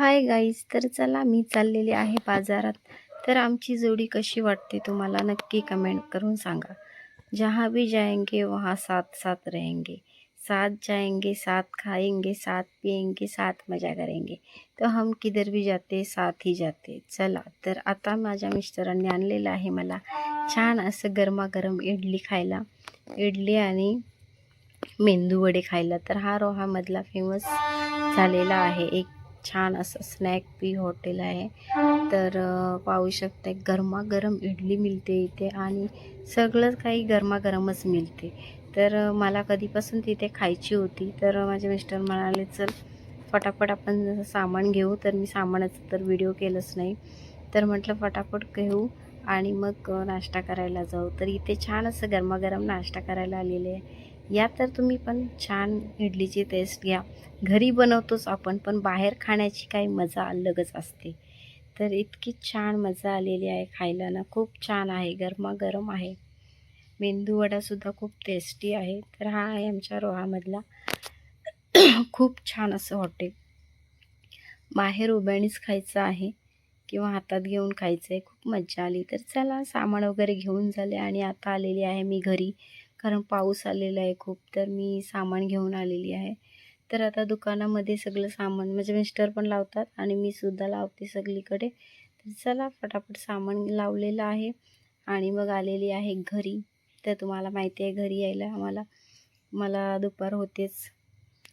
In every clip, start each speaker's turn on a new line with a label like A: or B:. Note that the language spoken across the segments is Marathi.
A: हाय गाईज तर चला मी चाललेली आहे बाजारात. तर आमची जोडी कशी वाटते तुम्हाला? नक्की कमेंट करून सांगा. जहाँ भी जाएंगे वहाँ साथ साथ रहेंगे. साथ जाएंगे साथ खाएंगे साथ पिएंगे साथ मजा करेंगे. तो हम किधर भी जाते साथ ही जाते. चला तर आता माझ्या मिस्टरांनी आणलेलं आहे मला छान असं गरमागरम इडली खायला. इडली आणि मेंदू वडे खायला. तर हा रोहामधला फेमस झालेला आहे एक छान असं स्नॅक पी हॉटेल आहे. तर पाहू शकता गरमागरम इडली मिळते इथे आणि सगळं काही गरमागरमच मिळते. तर मला कधीपासून तिथे खायची होती तर माझे मिस्टर म्हणाले चल फटाफट आपण सामान घेऊ तर मी सामानाचं तर व्हिडिओ केलंच नाही. तर म्हटलं फटाफट घेऊ आणि मग नाश्ता करायला जाऊ. तर इथे छान असं गरमागरम नाश्ता करायला आलेले आहे. या तर तुम्ही पण छान इडलीची टेस्ट घ्या. घरी बनवतोच आपण पण बाहेर खाण्याची काही मजा अलगच असते. तर इतकी छान मजा आलेली आहे खायला ना. खूप छान आहे गरमागरम आहे. मेंदू वडासुद्धा खूप टेस्टी आहे. तर हा आहे आमच्या रोहामधला. खूप छान असं हॉटेल बाहेर उभ्यानेच खायचं आहे किंवा हातात घेऊन खायचं आहे खूप मजा आली. तर चला सामान वगैरे घेऊन झाले आणि आता आलेली आहे मी घरी. कारण पाऊस आलेला आहे खूप तर मी सामान घेऊन आलेली आहे. तर आता दुकानामध्ये सगळं सामान म्हणजे मिस्टर पण लावतात आणि मी सुद्धा लावते सगळीकडे. तर चला फटाफट सामान लावलेलं आहे आणि मग आलेली आहे घरी. तर तुम्हाला माहिती आहे घरी यायला आम्हाला मला दुपार होतेच.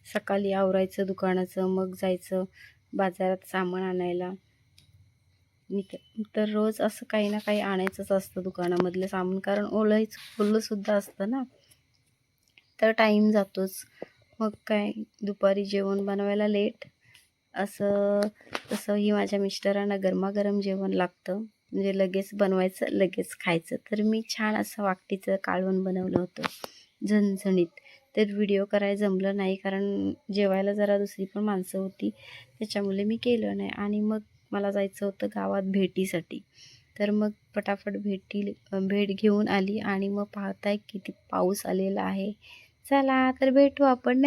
A: सकाळी आवरायचं दुकानाचं मग जायचं बाजारात सामान आणायला. तर तर रोज असं काही ना काही आणायचंच असतं दुकानामधलं सामान. कारण ओलंच ओलंसुद्धा असतं ना. तर टाईम जातोच. मग काय दुपारी जेवण बनवायला लेट. असं तसंही माझ्या मिस्टरांना गरमागरम जेवण लागतं. म्हणजे लगेच बनवायचं लगेच खायचं. तर मी छान असं वाकटीचं काळवण बनवलं होतं. झणझणीत. तर व्हिडिओ करायला जमलं नाही. कारण जेवायला जरा दुसरी पण माणसं होती. त्याच्यामुळे मी केलं नाही. आणि मग मला जायचं होतं गावात भेटीसाठी. तर मग पटापट भेटी भेट घेऊन आली आणि मग पाहताय किती पाऊस आलेला आहे. चला तर भेटू आपण.